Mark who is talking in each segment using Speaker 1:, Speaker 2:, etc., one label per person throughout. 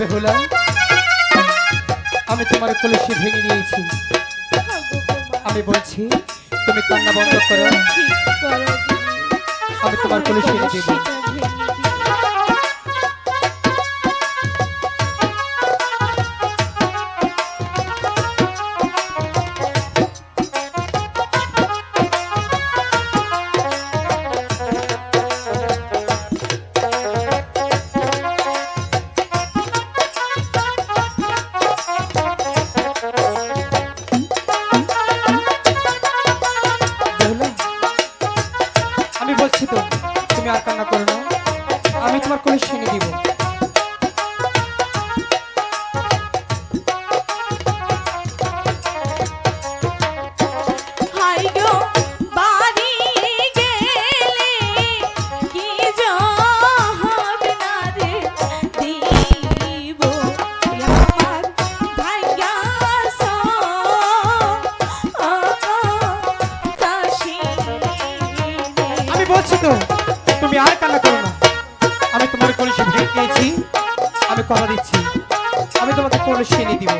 Speaker 1: বেহুলা আমি তোমার কলসি ভেঙে নিয়েছি। আমি বলছি তুমি কান্না বন্ধ করো। আমি তোমার কলসি দেবো বলছি তো তুমি আর কান্না করো না। আমি তোমার কোনো শুনে দিব। কথা দিচ্ছি। আমি তোমাকে
Speaker 2: কোনো
Speaker 1: শ্রেণি দিব।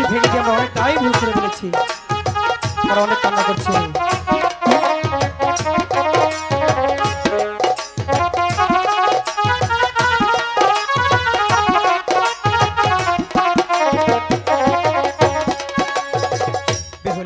Speaker 1: খুশি ভেঙে দিয়ে আমরা অনেকটাই ভুল করে ফেলেছি। আর অনেক কান্না করছি।